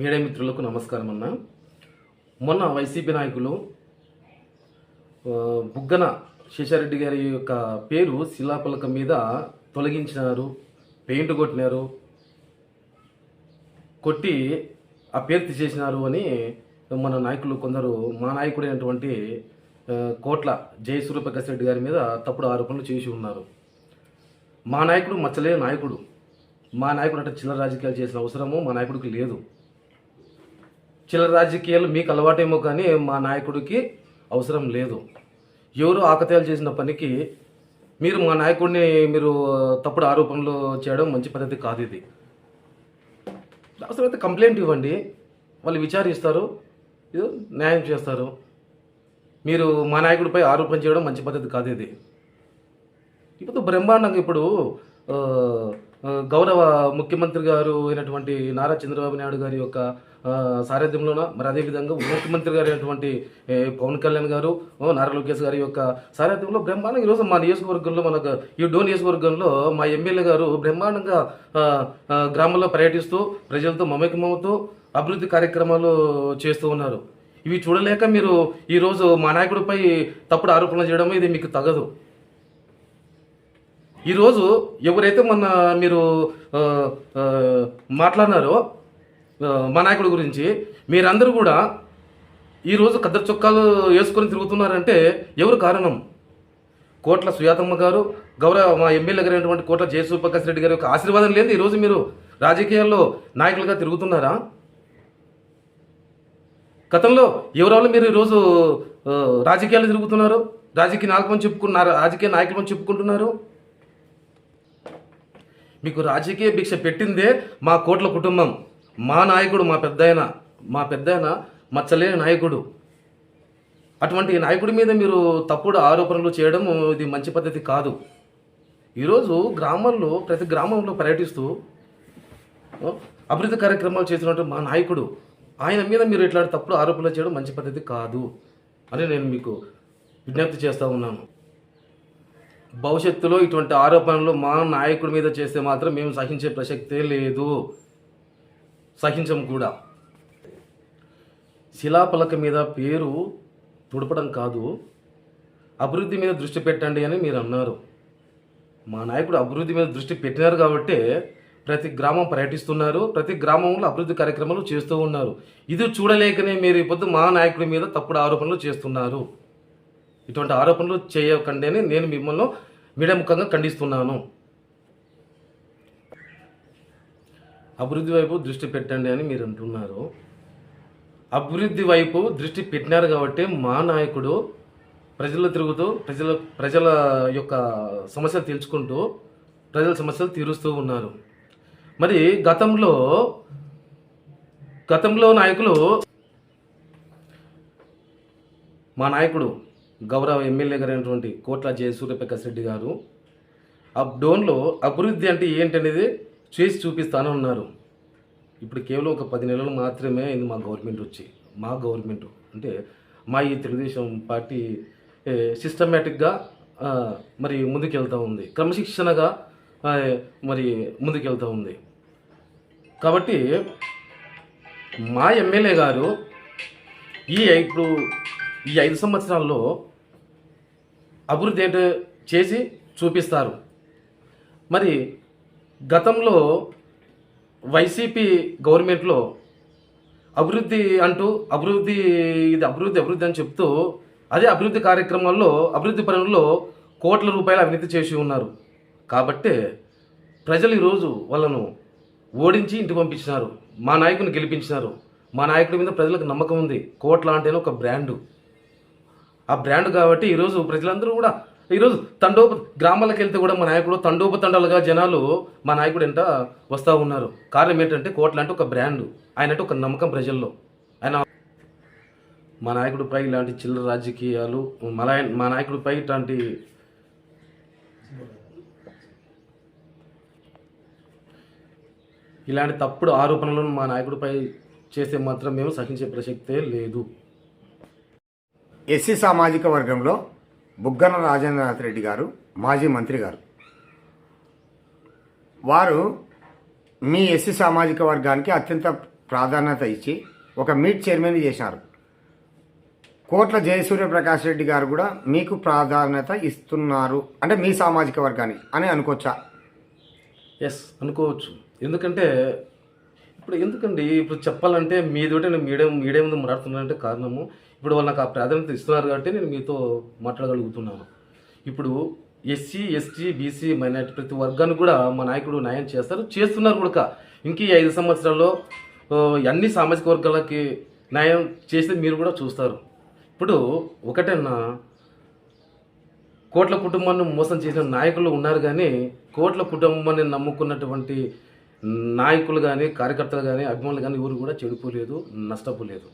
Media మిత్రులకు నమస్కారం అన్న. మొన్న వైసీపీ నాయకులు బుగ్గన శేషారెడ్డి గారి యొక్క పేరు శిలాపలకం మీద తొలగించినారు పెయింట్ కొట్టినారు కొట్టి ఆ పేరు తీసేసినారు అని మన నాయకులు కొందరు మా నాయకుడైనటువంటి కోట్ల కోట్ల జయసూర్యప్రకాశ్ రెడ్డి గారి మీద తప్పుడు ఆరోపణలు చేసి ఉన్నారు. మా నాయకుడు మచ్చలే నాయకుడు. మా నాయకుడు అంటే చిల్లర రాజకీయాలు చేసిన అవసరము మా నాయకుడికి లేదు. చిల్లర రాజకీయాలు మీకు అలవాటేమో కానీ మా నాయకుడికి అవసరం లేదు. ఎవరు ఆకతాయాలు చేసిన పనికి మీరు మా నాయకుడిని మీరు తప్పుడు ఆరోపణలు చేయడం మంచి పద్ధతి కాదు ఇది. అవసరమైతే కంప్లైంట్ ఇవ్వండి. వాళ్ళు విచారిస్తారు. న్యాయం చేస్తారు. మీరు మా నాయకుడిపై ఆరోపణ చేయడం మంచి పద్ధతి కాదు ఇది. ఇప్పుడు బ్రహ్మాండంగా ఇప్పుడు గౌరవ ముఖ్యమంత్రి గారు అయినటువంటి నారా చంద్రబాబు నాయుడు గారి యొక్క సారథ్యంలోన? మరి అదేవిధంగా ఉప ముఖ్యమంత్రి గారు అయినటువంటి పవన్ కళ్యాణ్ గారు ఓ, నారా లోకేష్ గారి యొక్క సారథ్యంలో బ్రహ్మాండంగా ఈరోజు మా నియోజకవర్గంలో మనకు ఈ డో నియోజకవర్గంలో మా ఎమ్మెల్యే గారు బ్రహ్మాండంగా గ్రామంలో పర్యటిస్తూ ప్రజలతో మమేకమవుతూ అభివృద్ధి కార్యక్రమాలు చేస్తూ ఉన్నారు. ఇవి చూడలేక మీరు ఈరోజు మా నాయకుడిపై తప్పుడు ఆరోపణలు చేయడం ఇది మీకు తగదు. ఈరోజు ఎవరైతే మొన్న మీరు మాట్లాడినారో మా నాయకుడి గురించి మీరందరూ కూడా ఈరోజు కద్దరు చొక్కాలు వేసుకొని తిరుగుతున్నారంటే ఎవరు కారణం? కోట్ల సుయాతమ్మ గారు గౌరవ మా ఎమ్మెల్యే గారు అయినటువంటి కోట్ల జయసూప్రకాశ్ రెడ్డి గారి యొక్క ఆశీర్వాదం లేదు ఈరోజు మీరు రాజకీయాల్లో నాయకులుగా తిరుగుతున్నారా? గతంలో ఎవరెవరు మీరు ఈరోజు రాజకీయాలు తిరుగుతున్నారు? రాజకీయ నాయకులు చెప్పుకున్నారు? రాజకీయ నాయకులు చెప్పుకుంటున్నారు? మీకు రాజకీయ భిక్ష పెట్టిందే మా కోట్ల కుటుంబం. మా నాయకుడు మా పెద్దాయన మా పెద్దాయన మచ్చలేని నాయకుడు. అటువంటి నాయకుడి మీద మీరు తప్పుడు ఆరోపణలు చేయడం ఇది మంచి పద్ధతి కాదు. ఈరోజు గ్రామాల్లో ప్రతి గ్రామంలో పర్యటిస్తూ అభివృద్ధి కార్యక్రమాలు చేసినట్టు మా నాయకుడు ఆయన మీద మీరు ఇట్లాంటి తప్పుడు ఆరోపణలు చేయడం మంచి పద్ధతి కాదు అని నేను మీకు విజ్ఞప్తి చేస్తూ ఉన్నాను. భవిష్యత్తులో ఇటువంటి ఆరోపణలు మా నాయకుడి మీద చేస్తే మాత్రం మేము సహించే ప్రసక్తే లేదు. సహించం కూడా. శిలాపలక మీద పేరు తుడపడం కాదు. అభివృద్ధి మీద దృష్టి పెట్టండి అని మీరు అన్నారు. మా నాయకుడు అభివృద్ధి మీద దృష్టి పెట్టినారు కాబట్టి ప్రతి గ్రామం పర్యటిస్తున్నారు ప్రతి గ్రామంలో అభివృద్ధి కార్యక్రమాలు చేస్తూ ఉన్నారు. ఇది చూడలేకనే మీరు ఈ పొద్దు మా నాయకుడి మీద తప్పుడు ఆరోపణలు చేస్తున్నారు. ఇటువంటి ఆరోపణలు చేయకండి అని నేను మిమ్మల్ని మీడియా ముఖంగా ఖండిస్తున్నాను. అభివృద్ధి వైపు దృష్టి పెట్టండి అని మీరు అంటున్నారు. అభివృద్ధి వైపు దృష్టి పెట్టినారు కాబట్టి మా నాయకుడు ప్రజలు తిరుగుతూ ప్రజల ప్రజల యొక్క సమస్యలు తెలుసుకుంటూ ప్రజల సమస్యలు తీరుస్తూ ఉన్నారు. మరి గతంలో గతంలో నాయకులు మా నాయకుడు గౌరవ ఎమ్మెల్యే గారైనటువంటి కోట్ల జయసూర్యప్రకాశ్ రెడ్డి గారు ఆ డోన్లో అభివృద్ధి అంటే ఏంటనేది చేసి చూపిస్తానే ఉన్నారు ఇప్పుడు కేవలం ఒక పది నెలలు మాత్రమే అయింది మా గవర్నమెంట్ వచ్చి. మా గవర్నమెంట్ అంటే మా ఈ తెలుగుదేశం పార్టీ సిస్టమేటిక్గా మరి ముందుకెళ్తూ ఉంది. క్రమశిక్షణగా మరి ముందుకెళ్తూ ఉంది. కాబట్టి మా ఎమ్మెల్యే గారు ఈ ఇప్పుడు ఈ ఐదు సంవత్సరాల్లో అభివృద్ధి ఏంటో చేసి చూపిస్తారు. మరి గతంలో వైసీపీ గవర్నమెంట్లో అభివృద్ధి అంటూ అభివృద్ధి ఇది అభివృద్ధి అభివృద్ధి అని చెప్తూ అదే అభివృద్ధి కార్యక్రమాల్లో అభివృద్ధి పనుల్లో కోట్ల రూపాయలు అవినీతి చేసి ఉన్నారు. కాబట్టే ప్రజలు ఈరోజు వాళ్ళను ఓడించి ఇంటికి పంపించినారు. మా నాయకుని గెలిపించినారు. మా నాయకుడి మీద ప్రజలకు నమ్మకం ఉంది. కోట్ల అంటేనే ఒక బ్రాండు. ఆ బ్రాండ్ కాబట్టి ఈరోజు ప్రజలందరూ కూడా ఈరోజు తండోప గ్రామాలకు వెళ్తే కూడా మా నాయకుడు తండోపతండాలుగా జనాలు మా నాయకుడు ఎంట వస్తూ ఉన్నారు. కారణం ఏంటంటే కోట్ల అంటే ఒక బ్రాండ్. ఆయన ఒక నమ్మకం ప్రజల్లో. ఆయన మా నాయకుడిపై ఇలాంటి చిల్లర రాజకీయాలు మలా మా నాయకుడిపై ఇట్లాంటి ఇలాంటి తప్పుడు ఆరోపణలను మా నాయకుడిపై చేస్తే మాత్రం మేము సహించే ప్రసక్తే లేదు. ఎస్సీ సామాజిక వర్గంలో బుగ్గన రాజేంద్రనాథ్ రెడ్డి గారు మాజీ మంత్రి గారు. వారు మీ ఎస్సీ సామాజిక వర్గానికి అత్యంత ప్రాధాన్యత ఇచ్చి ఒక మీట్ చైర్మన్ చేశారు. కోట్ల జయసూర్య ప్రకాష్ రెడ్డి గారు కూడా మీకు ప్రాధాన్యత ఇస్తున్నారు. అంటే మీ సామాజిక వర్గానికి అని అనుకోవచ్చా? ఎస్ అనుకోవచ్చు. ఎందుకంటే ఇప్పుడు ఎందుకండి? ఇప్పుడు చెప్పాలంటే మీదోటే నేను మీడియం మీడియం ముందు మాట్లాడుతున్నానంటే కారణము ఇప్పుడు వాళ్ళు నాకు ఆ ప్రాధాన్యత ఇస్తున్నారు కాబట్టి నేను మీతో మాట్లాడగలుగుతున్నాను. ఇప్పుడు ఎస్సీ ఎస్టీ బీసీ మైనార్టీ ప్రతి వర్గాన్ని కూడా మా నాయకుడు న్యాయం చేస్తారు చేస్తున్నారు కూడా ఇంక ఈ ఐదు సంవత్సరాల్లో అన్ని సామాజిక వర్గాలకి న్యాయం చేస్తే మీరు కూడా చూస్తారు. ఇప్పుడు ఒకటన్నా కోట్ల కుటుంబాన్ని మోసం చేసిన నాయకులు ఉన్నారు కానీ కోట్ల కుటుంబాన్ని నమ్ముకున్నటువంటి నాయకులు కానీ కార్యకర్తలు కానీ అభిమానులు కానీ ఎవరు కూడా చెడిపోలేదు నష్టపోలేదు.